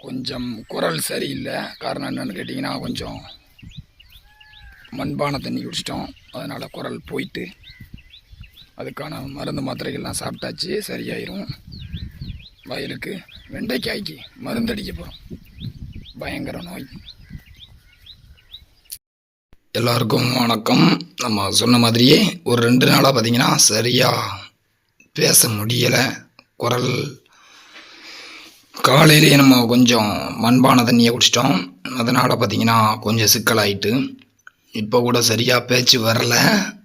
கொஞ்சம் குரல் சரியில்லை. காரணம் என்னென்னு கேட்டிங்கன்னா கொஞ்சம் மண்பானை தண்ணி குடிச்சிட்டோம். அதனால் குரல் போயிட்டு அதுக்கான மருந்து மாத்திரைகள்லாம் சாப்பிட்டாச்சு. சரியாயிரும். வயலுக்கு வெண்டைக்காய்க்கு மருந்து அடிக்க போகிறோம் பயங்கர நோய். எல்லாருக்கும் வணக்கம். நம்ம சொன்ன மாதிரியே ஒரு ரெண்டு நாளாக பார்த்தீங்கன்னா சரியாக பேச முடியலை. குரல் காலையிலேயே நம்ம கொஞ்சம் மண்பான தண்ணியை குடிச்சிட்டோம். அதனால் பார்த்தீங்கன்னா கொஞ்சம் சிக்கலாயிட்டு இப்போ கூட சரியாக பேச்சு வரல.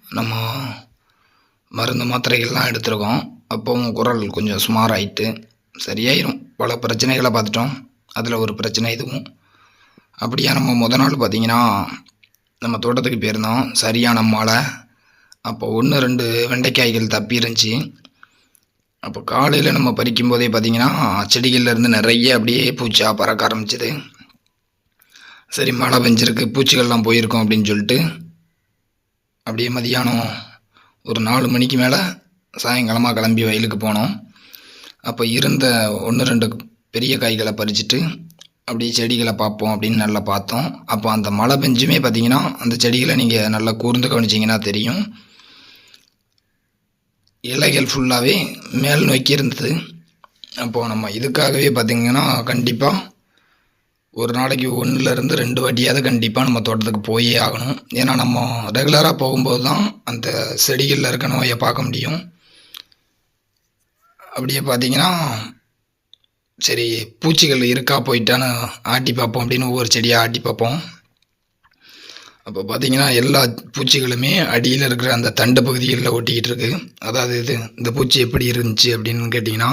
நம்ம மருந்து மாத்திரைகள்லாம் எடுத்திருக்கோம். அப்போவும் குரல் கொஞ்சம் சுமாராயிட்டு சரியாயிரும். பல பிரச்சனைகளை பார்த்துட்டோம். அதில் ஒரு பிரச்சனை இதுவும். அப்படியா நம்ம முத நாள் பார்த்தீங்கன்னா நம்ம தோட்டத்துக்கு போயிருந்தோம். சரியான மழை. அப்போ ஒன்று ரெண்டு வெண்டைக்காய்கள் தப்பி இருந்துச்சு. அப்போ காலையில் நம்ம பறிக்கும் போதே பார்த்தீங்கன்னா செடிகள்லேருந்து நிறைய அப்படியே பூச்சா பறக்க ஆரம்பிச்சது. சரி மழை பெஞ்சிருக்கு பூச்சிகள்லாம் போயிருக்கோம் அப்படின்னு சொல்லிட்டு அப்படியே மதியானம் ஒரு நாலு மணிக்கு மேலே சாயங்காலமாக கிளம்பி வயலுக்கு போனோம். அப்போ இருந்த ஒன்று ரெண்டு பெரிய காய்களை பறிச்சுட்டு அப்படியே செடிகளை பார்ப்போம் அப்படின்னு நல்லா பார்த்தோம். அப்போ அந்த மழை பெஞ்சுமே பார்த்தீங்கன்னா அந்த செடிகளை நீங்கள் நல்லா கூர்ந்து கவனிச்சிங்கன்னா தெரியும். இலைகள் ஃபுல்லாகவே மேல் நோக்கி இருந்தது. அப்போது நம்ம இதுக்காகவே பார்த்திங்கன்னா கண்டிப்பாக ஒரு நாளைக்கு ஒன்றுலேருந்து ரெண்டு வாட்டியாவது கண்டிப்பாக நம்ம தோட்டத்துக்கு போயே ஆகணும். ஏன்னா நம்ம ரெகுலராக போகும்போது தான் அந்த செடிகளில் இருக்க நோயை பார்க்க முடியும். அப்படியே பார்த்தீங்கன்னா சரி பூச்சிகள் இருக்கா போயிட்டான்னு ஆட்டி பார்ப்போம் அப்படின்னு ஒவ்வொரு செடியாக ஆட்டி பார்ப்போம். அப்போ பார்த்தீங்கன்னா எல்லா பூச்சிகளுமே அடியில் இருக்கிற அந்த தண்டு பகுதிகளில் ஒட்டிக்கிட்டு இருக்கு. அதாவது இது இந்த பூச்சி எப்படி இருந்துச்சு அப்படின்னு கேட்டிங்கன்னா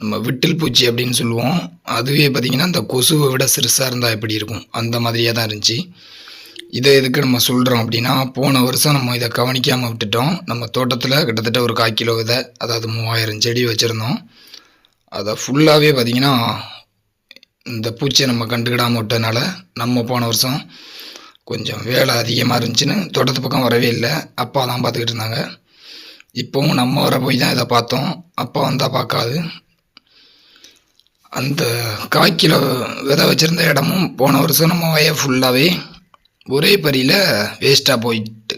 நம்ம விட்டில் பூச்சி அப்படின்னு சொல்லுவோம். அதுவே பார்த்திங்கன்னா இந்த கொசுவை விட சிறுசாக இருந்தால் எப்படி இருக்கும்? அந்த மாதிரியே தான் இருந்துச்சு. இதை எதுக்கு நம்ம சொல்கிறோம் அப்படின்னா போன வருஷம் நம்ம இதை கவனிக்காமல் விட்டுட்டோம். நம்ம தோட்டத்தில் கிட்டத்தட்ட ஒரு கால் கிலோ விதை அதாவது மூவாயிரம் செடி வச்சுருந்தோம். அதை ஃபுல்லாகவே பார்த்திங்கன்னா இந்த பூச்சியை நம்ம கண்டுக்கிடாமல் விட்டதுனால நம்ம போன வருஷம் கொஞ்சம் வேலை அதிகமாக இருந்துச்சுன்னு தோட்டத்து பக்கம் வரவே இல்லை. அப்பா தான் பார்த்துக்கிட்டு இருந்தாங்க. இப்போவும் நம்ம வர போய் தான் இதை பார்த்தோம். அப்பா வந்தால் பார்க்காது. அந்த காய்க்கில் விதை வச்சுருந்த இடமும் போன வருஷம் நம்ம வய ஃபுல்லாகவே ஒரே பரியில் வேஸ்ட்டாக போயிட்டு.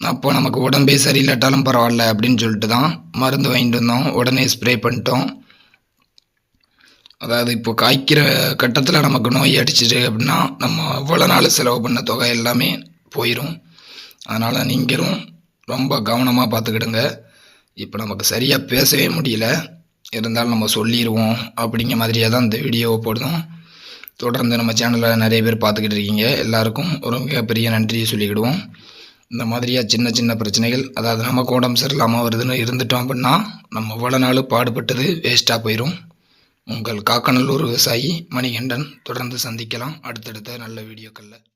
அப்போ நமக்கு உடம்பே சரியில்லாட்டாலும் பரவாயில்ல அப்படின்னு சொல்லிட்டு தான் மருந்து வாங்கிட்டு வந்தோம். உடனே ஸ்ப்ரே பண்ணிட்டோம். அதாவது இப்போ காய்க்கிற கட்டத்தில் நமக்கு நோய் அடிச்சிட்டு அப்படின்னா நம்ம இவ்வளோ நாள் செலவு பண்ண தொகை எல்லாமே போயிடும் அதனால் நீங்களும் ரொம்ப கவனமாக பார்த்துக்கிடுங்க. இப்போ நமக்கு சரியாக பேசவே முடியல. இருந்தாலும் நம்ம சொல்லிடுவோம் அப்படிங்கிற மாதிரியே தான் இந்த வீடியோவை போடுறோம் தொடர்ந்து நம்ம சேனலில் நிறைய பேர் பார்த்துக்கிட்டு இருக்கீங்க. எல்லாருக்கும் ஒரு மிகப்பெரிய நன்றியை சொல்லிக்கிடுவோம். இந்த மாதிரியாக சின்ன சின்ன பிரச்சனைகள் அதாவது நமக்கு உடம்பு சரியில்லாமல் வருதுன்னு இருந்துட்டோம் அப்படின்னா நம்ம இவ்வளோ நாள் பாடுபட்டது வேஸ்ட்டாக போயிடும் உங்கள் காக்கநல்லூர் விவசாயி மணிகண்டன். தொடர்ந்து சந்திக்கலாம். அடுத்தடுத்த நல்ல வீடியோக்களில்.